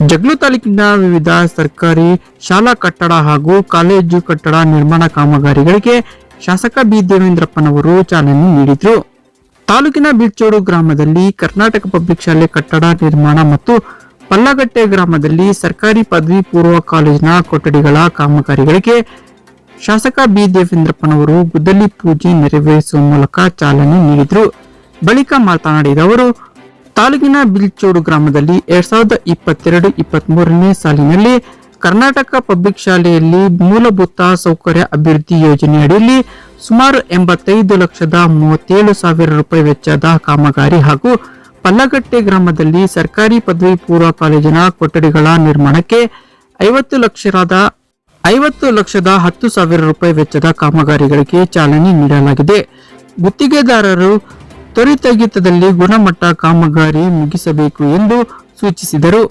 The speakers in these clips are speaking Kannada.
ಜಗ್ಲು ತಾಲೂಕಿನ ವಿವಿಧ ಸರ್ಕಾರಿ ಶಾಲಾ ಕಟ್ಟಡ ಹಾಗೂ ಕಾಲೇಜು ಕಟ್ಟಡ ನಿರ್ಮಾಣ ಕಾಮಗಾರಿಗಳಿಗೆ ಶಾಸಕ ಬಿ ದೇವೇಂದ್ರಪ್ಪನವರು ಚಾಲನೆ ನೀಡಿದರು. ತಾಲೂಕಿನ ಬಿಚ್ಚೋಡು ಗ್ರಾಮದಲ್ಲಿ ಕರ್ನಾಟಕ ಪಬ್ಲಿಕ್ ಶಾಲೆ ಕಟ್ಟಡ ನಿರ್ಮಾಣ ಮತ್ತು ಪಲ್ಲಗಟ್ಟೆ ಗ್ರಾಮದಲ್ಲಿ ಸರ್ಕಾರಿ ಪದವಿ ಪೂರ್ವ ಕಾಲೇಜಿನ ಕೊಠಡಿಗಳ ಕಾಮಗಾರಿಗಳಿಗೆ ಶಾಸಕ ಬಿ ದೇವೇಂದ್ರಪ್ಪನವರು ಗುದ್ದಲಿ ಪೂಜೆ ನೆರವೇರಿಸುವ ಮೂಲಕ ಚಾಲನೆ ನೀಡಿದರು. ಬಳಿಕ ಮಾತನಾಡಿದ ಅವರು ತಾಲೂಕಿನ ಬಿಲ್ಚೋಡು ಗ್ರಾಮದಲ್ಲಿ ಎರಡ್ ಸಾವಿರದ ಇಪ್ಪತ್ತೆರಡು ಇಪ್ಪತ್ತ್ ಮೂರನೇ ಸಾಲಿನಲ್ಲಿ ಕರ್ನಾಟಕ ಪಬ್ಲಿಕ್ ಶಾಲೆಯಲ್ಲಿ ಮೂಲಭೂತ ಸೌಕರ್ಯ ಅಭಿವೃದ್ಧಿ ಯೋಜನೆ ಅಡಿಯಲ್ಲಿ ಸುಮಾರು ಎಂಬತ್ತೈದು ಲಕ್ಷದ ಮೂವತ್ತೇಳು ಸಾವಿರ ರೂಪಾಯಿ ವೆಚ್ಚದ ಕಾಮಗಾರಿ ಹಾಗೂ ಪಲ್ಲಗಟ್ಟೆ ಗ್ರಾಮದಲ್ಲಿ ಸರ್ಕಾರಿ ಪದವಿ ಪೂರ್ವ ಕಾಲೇಜಿನ ಕೊಠಡಿಗಳ ನಿರ್ಮಾಣಕ್ಕೆ ಐವತ್ತು ಲಕ್ಷದ ಐವತ್ತು ಲಕ್ಷದ ಹತ್ತು ಸಾವಿರ ರೂಪಾಯಿ ವೆಚ್ಚದ ಕಾಮಗಾರಿಗಳಿಗೆ ಚಾಲನೆ ನೀಡಲಾಗಿದೆ. ಗುತ್ತಿಗೆದಾರರು ತ್ವರಿತಗಿತದಲ್ಲಿ ಗುಣಮಟ್ಟ ಕಾಮಗಾರಿ ಮುಗಿಸಬೇಕು ಎಂದು ಸೂಚಿಸಿದರು.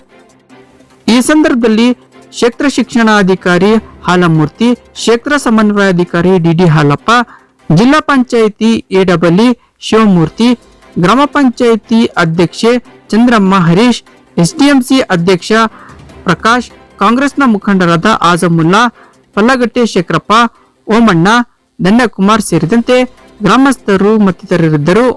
ಈ ಸಂದರ್ಭದಲ್ಲಿ ಕ್ಷೇತ್ರ ಶಿಕ್ಷಣಾಧಿಕಾರಿ ಹಾಲಮೂರ್ತಿ, ಕ್ಷೇತ್ರ ಸಮನ್ವಯಾಧಿಕಾರಿ ಡಿಡಿ ಹಾಲಪ್ಪ, ಜಿಲ್ಲಾ ಪಂಚಾಯಿತಿ ಎಡಬಲಿ ಶಿವಮೂರ್ತಿ, ಗ್ರಾಮ ಪಂಚಾಯಿತಿ ಅಧ್ಯಕ್ಷೆ ಚಂದ್ರಮ್ಮ ಹರೀಶ್ ಎಸ್ಡಿಎಂಸಿ ಅಧ್ಯಕ್ಷ ಪ್ರಕಾಶ್, ಕಾಂಗ್ರೆಸ್ನ ಮುಖಂಡರಾದ ಆಜಮುಲ್ಲಾ, ಪಲ್ಲಗಟ್ಟೆ ಶೇಖರಪ್ಪ, ಓಮಣ್ಣ ಧನ್ಯಕುಮಾರ್ ಸೇರಿದಂತೆ ಗ್ರಾಮಸ್ಥರು ಮತ್ತಿತರರಿದ್ದರು.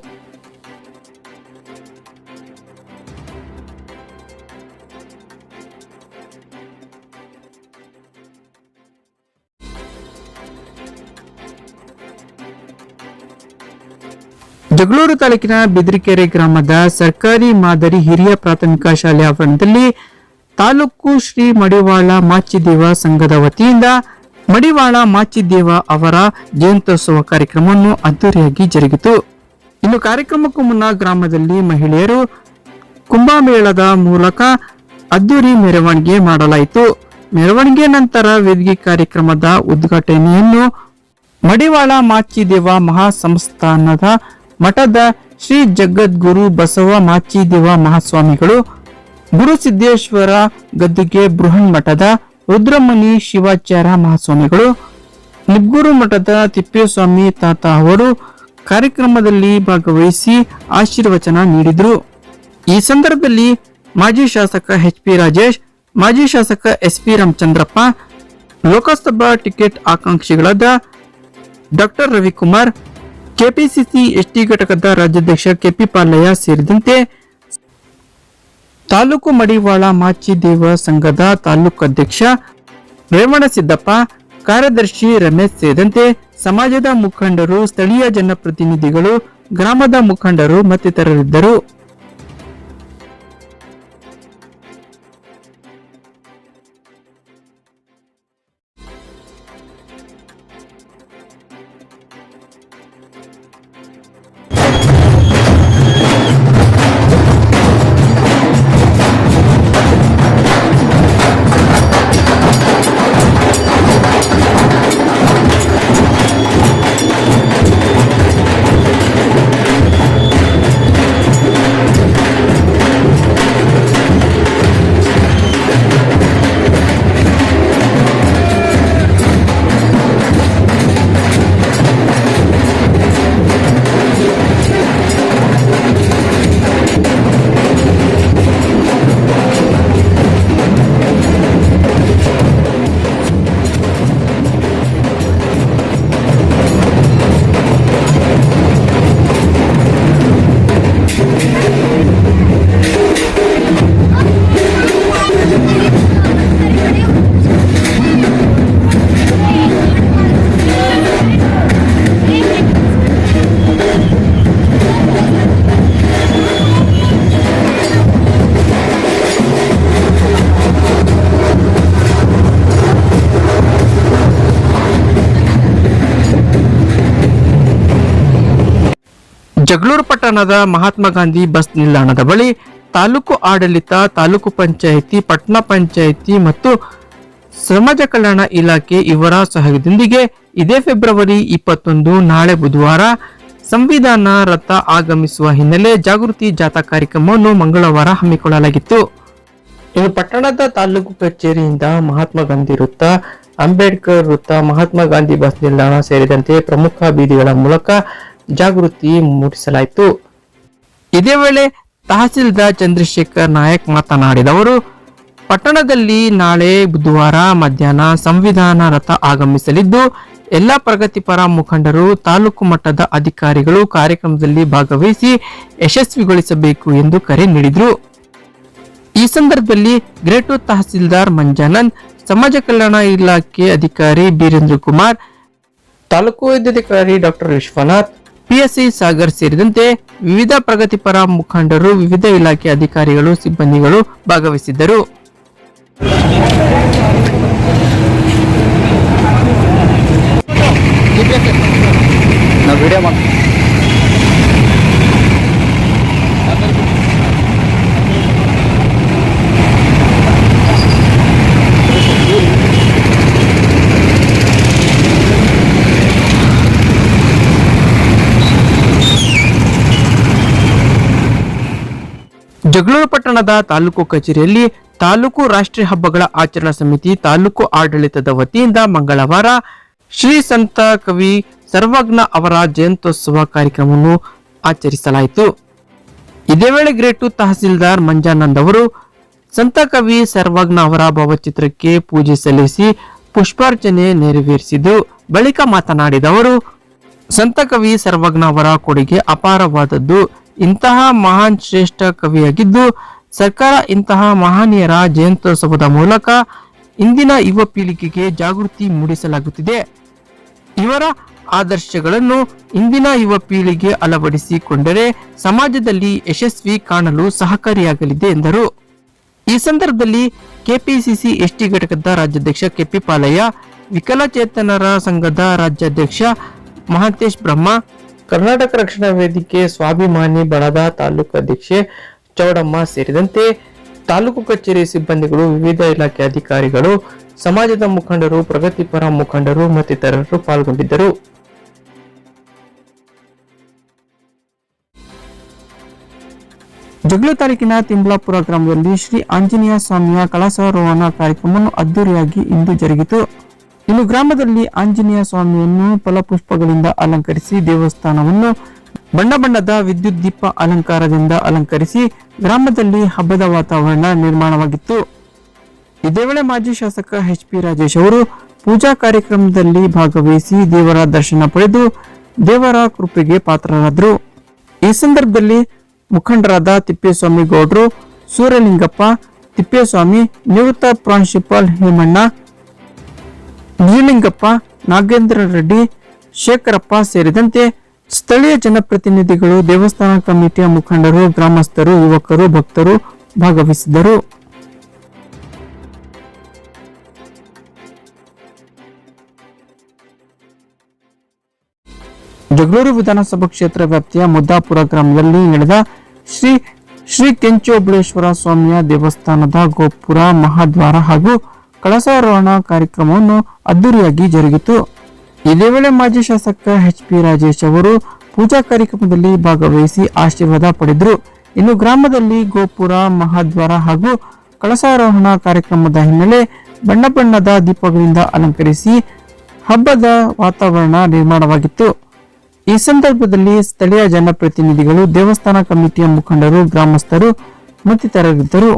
ಜಗಳೂರು ತಾಲೂಕಿನ ಬಿದ್ರಿಕೆರೆ ಗ್ರಾಮದ ಸರ್ಕಾರಿ ಮಾದರಿ ಹಿರಿಯ ಪ್ರಾಥಮಿಕ ಶಾಲೆ ಆವರಣದಲ್ಲಿ ತಾಲೂಕು ಶ್ರೀ ಮಡಿವಾಳ ಮಾಚಿದೇವ ಸಂಘದ ವತಿಯಿಂದ ಮಡಿವಾಳ ಮಾಚಿದೇವ ಅವರ ಜಯಂತ್ಯೋತ್ಸವ ಕಾರ್ಯಕ್ರಮವನ್ನು ಅದ್ದೂರಿಯಾಗಿ ಜರುಗಿತು. ಇನ್ನು ಕಾರ್ಯಕ್ರಮಕ್ಕೂ ಮುನ್ನ ಗ್ರಾಮದಲ್ಲಿ ಮಹಿಳೆಯರು ಕುಂಭಮೇಳದ ಮೂಲಕ ಅದ್ದೂರಿ ಮೆರವಣಿಗೆ ಮಾಡಲಾಯಿತು. ಮೆರವಣಿಗೆ ನಂತರ ವೇದಿಕೆ ಕಾರ್ಯಕ್ರಮದ ಉದ್ಘಾಟನೆಯನ್ನು ಮಡಿವಾಳ ಮಾಚಿದೇವ ಮಹಾಸಂಸ್ಥಾನದ ಮಠದ ಶ್ರೀ ಜಗದ್ಗುರು ಬಸವ ಮಾಚಿದೇವ ಮಹಾಸ್ವಾಮಿಗಳು ಗುರುಸಿದ್ದೇಶ್ವರ ಗದ್ದುಗೆ ಬೃಹನ್ ಮಠದ ರುದ್ರಮುನಿ ಶಿವಾಚಾರ್ಯ ಮಹಾಸ್ವಾಮಿಗಳು, ನಿಬ್ಗೂರು ಮಠದ ತಿಪ್ಪೇಸ್ವಾಮಿ ತಾತ ಅವರು ಕಾರ್ಯಕ್ರಮದಲ್ಲಿ ಭಾಗವಹಿಸಿ ಆಶೀರ್ವಚನ ನೀಡಿದರು. ಈ ಸಂದರ್ಭದಲ್ಲಿ ಮಾಜಿ ಶಾಸಕ ಎಚ್ ಪಿ ರಾಜೇಶ್, ಮಾಜಿ ಶಾಸಕ S P Ramachandrappa, Lok Sabha ticket ಆಕಾಂಕ್ಷಿಗಳಾದ doctor Ravikumar, KPCC ST ಘಟಕದ ರಾಜ್ಯಾಧ್ಯಕ್ಷ ಕೆಪಿ ಪಾಲಯ್ಯ ಸೇರಿದಂತೆ ತಾಲೂಕು ಮಡಿವಾಳ ಮಾಚಿದೇವ ಸಂಘದ ತಾಲೂಕು ಅಧ್ಯಕ್ಷ ರೇವಣಸಿದ್ದಪ್ಪ ಕಾರ್ಯದರ್ಶಿ ರಮೇಶ್ ಸೇರಿದಂತೆ ಸಮಾಜದ ಮುಖಂಡರು, ಸ್ಥಳೀಯ ಜನಪ್ರತಿನಿಧಿಗಳು, ಗ್ರಾಮದ ಮುಖಂಡರು ಮತ್ತಿತರರಿದ್ದರು. ಜಗಳೂರು ಪಟ್ಟಣದ ಮಹಾತ್ಮ ಗಾಂಧಿ ಬಸ್ ನಿಲ್ದಾಣದ ಬಳಿ ತಾಲೂಕು ಆಡಳಿತ, ತಾಲೂಕು ಪಂಚಾಯಿತಿ ಪಟ್ಟಣ ಪಂಚಾಯಿತಿ ಮತ್ತು ಸಮಾಜ ಕಲ್ಯಾಣ ಇಲಾಖೆ ಇವರ ಸಹಯೋಗದೊಂದಿಗೆ ಇದೇ ಫೆಬ್ರವರಿ ಇಪ್ಪತ್ತೊಂದು, ನಾಳೆ ಬುಧವಾರ ಸಂವಿಧಾನ ರಥ ಆಗಮಿಸುವ ಹಿನ್ನೆಲೆ ಜಾಗೃತಿ ಜಾಥಾ ಕಾರ್ಯಕ್ರಮವನ್ನು ಮಂಗಳವಾರ ಹಮ್ಮಿಕೊಳ್ಳಲಾಗಿತ್ತು. ಇನ್ನು ಪಟ್ಟಣದ ತಾಲೂಕು ಕಚೇರಿಯಿಂದ ಮಹಾತ್ಮ ಗಾಂಧಿ ವೃತ್ತ, ಅಂಬೇಡ್ಕರ್ ವೃತ್ತ, ಮಹಾತ್ಮ ಗಾಂಧಿ ಬಸ್ ನಿಲ್ದಾಣ ಸೇರಿದಂತೆ ಪ್ರಮುಖ ಬೀದಿಗಳ ಮೂಲಕ ಜಾಗೃತಿ ಮೂಡಿಸಲಾಯಿತು. ಇದೇ ವೇಳೆ ತಹಸೀಲ್ದಾರ್ ಚಂದ್ರಶೇಖರ್ ನಾಯಕ್ ಮಾತನಾಡಿದವರು, ಪಟ್ಟಣದಲ್ಲಿ ನಾಳೆ ಬುಧವಾರ ಮಧ್ಯಾಹ್ನ ಸಂವಿಧಾನ ರಥ ಆಗಮಿಸಲಿದ್ದು, ಎಲ್ಲ ಪ್ರಗತಿಪರ ಮುಖಂಡರು, ತಾಲೂಕು ಮಟ್ಟದ ಅಧಿಕಾರಿಗಳು ಕಾರ್ಯಕ್ರಮದಲ್ಲಿ ಭಾಗವಹಿಸಿ ಯಶಸ್ವಿಗೊಳಿಸಬೇಕು ಎಂದು ಕರೆ ನೀಡಿದರು. ಈ ಸಂದರ್ಭದಲ್ಲಿ ಗ್ರೇಟು ತಹಸೀಲ್ದಾರ್ ಮಂಜಾನಂದ್, ಸಮಾಜ ಕಲ್ಯಾಣ ಇಲಾಖೆ ಅಧಿಕಾರಿ ಬೀರೇಂದ್ರ ಕುಮಾರ್ ತಾಲೂಕು ವೈದ್ಯಾಧಿಕಾರಿ ಡಾಕ್ಟರ್ ವಿಶ್ವನಾಥ್ ಪಿಎಸ್ಸಿ ಸಾಗರ್ ಸೇರಿದಂತೆ ವಿವಿಧ ಪ್ರಗತಿಪರ ಮುಖಂಡರು ವಿವಿಧ ಇಲಾಖೆ ಅಧಿಕಾರಿಗಳು ಸಿಬ್ಬಂದಿಗಳು ಭಾಗವಹಿಸಿದ್ದರು. ಜಗಳೂರು ಪಟ್ಟಣದ ತಾಲೂಕು ಕಚೇರಿಯಲ್ಲಿ ತಾಲೂಕು ರಾಷ್ಟ್ರೀಯ ಹಬ್ಬಗಳ ಆಚರಣಾ ಸಮಿತಿ ತಾಲೂಕು ಆಡಳಿತದ ವತಿಯಿಂದ ಮಂಗಳವಾರ ಶ್ರೀ ಸಂತ ಕವಿ ಸರ್ವಜ್ಞ ಅವರ ಜಯಂತ್ಯೋತ್ಸವ ಕಾರ್ಯಕ್ರಮವನ್ನು ಆಚರಿಸಲಾಯಿತು. ಇದೇ ವೇಳೆ ಗ್ರೇಟು ತಹಸೀಲ್ದಾರ್ ಮಂಜಾನಂದ್ ಅವರು ಸಂತ ಕವಿ ಸರ್ವಜ್ಞ ಅವರ ಭಾವಚಿತ್ರಕ್ಕೆ ಪೂಜೆ ಸಲ್ಲಿಸಿ ಪುಷ್ಪಾರ್ಚನೆ ನೆರವೇರಿಸಿದ್ದು, ಬಳಿಕ ಮಾತನಾಡಿದ ಅವರು, ಸಂತ ಕವಿ ಸರ್ವಜ್ಞ ಅವರ ಕೊಡುಗೆ ಅಪಾರವಾದದ್ದು. ಇಂತಹ ಮಹಾನ್ ಶ್ರೇಷ್ಠ ಕವಿಯಾಗಿದ್ದು, ಸರ್ಕಾರ ಇಂತಹ ಮಹನೀಯರ ಜಯಂತ್ಯೋತ್ಸವದ ಮೂಲಕ ಇಂದಿನ ಯುವ ಪೀಳಿಗೆಗೆ ಜಾಗೃತಿ ಮೂಡಿಸಲಾಗುತ್ತಿದೆ. ಇವರ ಆದರ್ಶಗಳನ್ನು ಇಂದಿನ ಯುವ ಪೀಳಿಗೆ ಅಳವಡಿಸಿಕೊಂಡರೆ ಸಮಾಜದಲ್ಲಿ ಯಶಸ್ವಿ ಕಾಣಲು ಸಹಕಾರಿಯಾಗಲಿದೆ ಎಂದರು. ಈ ಸಂದರ್ಭದಲ್ಲಿ ಕೆಪಿಸಿಸಿ ಎಸ್ಟಿ ಘಟಕದ ರಾಜ್ಯಾಧ್ಯಕ್ಷ ಕೆಪಿ ಪಾಲಯ್ಯ, ವಿಕಲಚೇತನರ ಸಂಘದ ರಾಜ್ಯಾಧ್ಯಕ್ಷ ಮಹಾಂತೇಶ್ ಬ್ರಹ್ಮ ಕರ್ನಾಟಕ ರಕ್ಷಣಾ ವೇದಿಕೆ ಸ್ವಾಭಿಮಾನಿ ಬಣದ ತಾಲೂಕು ಅಧ್ಯಕ್ಷೆ ಚೌಡಮ್ಮ ಸೇರಿದಂತೆ ತಾಲೂಕು ಕಚೇರಿ ಸಿಬ್ಬಂದಿಗಳು, ವಿವಿಧ ಇಲಾಖೆ ಅಧಿಕಾರಿಗಳು, ಸಮಾಜದ ಮುಖಂಡರು ಪ್ರಗತಿಪರ ಮುಖಂಡರು ಮತ್ತಿತರರು ಪಾಲ್ಗೊಂಡಿದ್ದರು. ಜಗಳೂರು ತಾಲೂಕಿನ ತಿಂಬ್ಲಾಪುರ ಗ್ರಾಮದಲ್ಲಿ ಶ್ರೀ ಆಂಜನೇಯ ಸ್ವಾಮಿಯ ಕಳಸಾರೋಹಣ ಕಾರ್ಯಕ್ರಮವನ್ನು ಅದ್ದೂರಿಯಾಗಿ ಇಂದು ಜರುಗಿತು. ಇನ್ನು ಗ್ರಾಮದಲ್ಲಿ ಆಂಜನೇಯ ಸ್ವಾಮಿಯನ್ನು ಫಲಪುಷ್ಪಗಳಿಂದ ಅಲಂಕರಿಸಿ ದೇವಸ್ಥಾನವನ್ನು ಬಣ್ಣ ಬಣ್ಣದ ವಿದ್ಯುತ್ ದೀಪ ಅಲಂಕಾರದಿಂದ ಅಲಂಕರಿಸಿ ಗ್ರಾಮದಲ್ಲಿ ಹಬ್ಬದ ವಾತಾವರಣ ನಿರ್ಮಾಣವಾಗಿತ್ತು. ಇದೇ ವೇಳೆ ಮಾಜಿ ಶಾಸಕ ಎಚ್ ಪಿ ರಾಜೇಶ್ ಅವರು ಪೂಜಾ ಕಾರ್ಯಕ್ರಮದಲ್ಲಿ ಭಾಗವಹಿಸಿ ದೇವರ ದರ್ಶನ ಪಡೆದು ದೇವರ ಕೃಪೆಗೆ ಪಾತ್ರರಾದರು. ಈ ಸಂದರ್ಭದಲ್ಲಿ ಮುಖಂಡರಾದ ತಿಪ್ಪೇಸ್ವಾಮಿ ಗೌಡ್ರು ಸೂರ್ಯಲಿಂಗಪ್ಪ, ತಿಪ್ಪೇಸ್ವಾಮಿ, ನಿವೃತ್ತ ಪ್ರಾಂಶುಪಾಲ್ ಹೇಮಣ್ಣ ನಿಜಲಿಂಗಪ್ಪ ನಾಗೇಂದ್ರ ರೆಡ್ಡಿ, ಶೇಖರಪ್ಪ ಸೇರಿದಂತೆ ಸ್ಥಳೀಯ ಜನಪ್ರತಿನಿಧಿಗಳು, ದೇವಸ್ಥಾನ ಕಮಿಟಿಯ ಮುಖಂಡರು, ಗ್ರಾಮಸ್ಥರು, ಯುವಕರು, ಭಕ್ತರು ಭಾಗವಹಿಸಿದರು ಜಗಳೂರು ವಿಧಾನಸಭಾ ಕ್ಷೇತ್ರ ವ್ಯಾಪ್ತಿಯ ಮುದ್ದಾಪುರ ಗ್ರಾಮದಲ್ಲಿ ನಡೆದ ಶ್ರೀ ಶ್ರೀ ಕೆಂಚೋಬಳೇಶ್ವರ ಸ್ವಾಮಿಯ ದೇವಸ್ಥಾನದ ಗೋಪುರ ಮಹಾದ್ವಾರ ಹಾಗೂ ಕಳಸಾರೋಹಣ ಕಾರ್ಯಕ್ರಮವನ್ನು ಅದ್ದೂರಿಯಾಗಿ ಜರುಗಿತು. ಇದೇ ವೇಳೆ ಮಾಜಿ ಶಾಸಕ ಎಚ್ ಪಿ ರಾಜೇಶ್ ಅವರು ಪೂಜಾ ಕಾರ್ಯಕ್ರಮದಲ್ಲಿ ಭಾಗವಹಿಸಿ ಆಶೀರ್ವಾದ ಪಡೆದರು. ಇನ್ನು ಗ್ರಾಮದಲ್ಲಿ ಗೋಪುರ, ಮಹಾದ್ವಾರ ಹಾಗೂ ಕಳಸಾರೋಹಣ ಕಾರ್ಯಕ್ರಮದ ಹಿನ್ನೆಲೆ ಬಣ್ಣ ಬಣ್ಣದ ದೀಪಗಳಿಂದ ಅಲಂಕರಿಸಿ ಹಬ್ಬದ ವಾತಾವರಣ ನಿರ್ಮಾಣವಾಗಿತ್ತು. ಈ ಸಂದರ್ಭದಲ್ಲಿ ಸ್ಥಳೀಯ ಜನಪ್ರತಿನಿಧಿಗಳು ದೇವಸ್ಥಾನ ಕಮಿಟಿಯ ಮುಖಂಡರು, ಗ್ರಾಮಸ್ಥರು ಮತ್ತಿತರರಿದ್ದರು.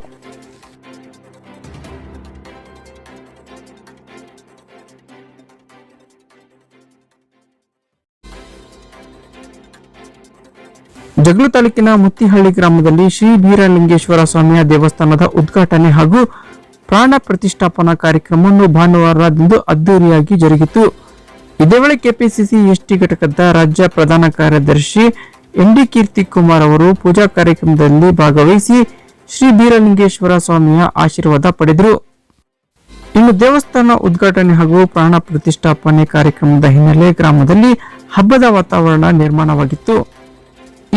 ಜಗಳೂರು ತಾಲೂಕಿನ ಮುತ್ತಿಹಳ್ಳಿ ಗ್ರಾಮದಲ್ಲಿ ಶ್ರೀ ಬೀರಲಿಂಗೇಶ್ವರ ಸ್ವಾಮಿಯ ದೇವಸ್ಥಾನದ ಉದ್ಘಾಟನೆ ಹಾಗೂ ಪ್ರಾಣ ಪ್ರತಿಷ್ಠಾಪನಾ ಕಾರ್ಯಕ್ರಮವನ್ನು ಭಾನುವಾರದಂದು ಅದ್ದೂರಿಯಾಗಿ ಜರುಗಿತು. ಇದೇ ವೇಳೆ ಕೆಪಿಸಿಸಿ ಎಸ್ಟಿ ಘಟಕದ ರಾಜ್ಯ ಪ್ರಧಾನ ಕಾರ್ಯದರ್ಶಿ ಎನ್ ಡಿ ಕೀರ್ತಿ ಕುಮಾರ್ ಅವರು ಪೂಜಾ ಕಾರ್ಯಕ್ರಮದಲ್ಲಿ ಭಾಗವಹಿಸಿ ಶ್ರೀ ಬೀರಲಿಂಗೇಶ್ವರ ಸ್ವಾಮಿಯ ಆಶೀರ್ವಾದ ಪಡೆದರು. ಇನ್ನು ದೇವಸ್ಥಾನ ಉದ್ಘಾಟನೆ ಹಾಗೂ ಪ್ರಾಣ ಪ್ರತಿಷ್ಠಾಪನೆ ಕಾರ್ಯಕ್ರಮದ ಹಿನ್ನೆಲೆ ಗ್ರಾಮದಲ್ಲಿ ಹಬ್ಬದ ವಾತಾವರಣ ನಿರ್ಮಾಣವಾಗಿತ್ತು.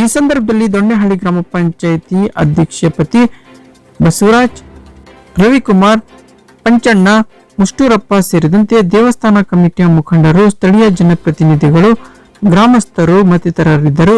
ಈ ಸಂದರ್ಭದಲ್ಲಿ ದೊಣ್ಣೆಹಳ್ಳಿ ಗ್ರಾಮ ಪಂಚಾಯಿತಿ ಅಧ್ಯಕ್ಷಪತಿ ಬಸವರಾಜ್, ರವಿಕುಮಾರ್, ಪಂಚಣ್ಣ, ಮುಷ್ಟೂರಪ್ಪ ಸೇರಿದಂತೆ ದೇವಸ್ಥಾನ ಕಮಿಟಿಯ ಮುಖಂಡರು, ಸ್ಥಳೀಯ ಜನಪ್ರತಿನಿಧಿಗಳು, ಗ್ರಾಮಸ್ಥರು ಮತ್ತಿತರರಿದ್ದರು.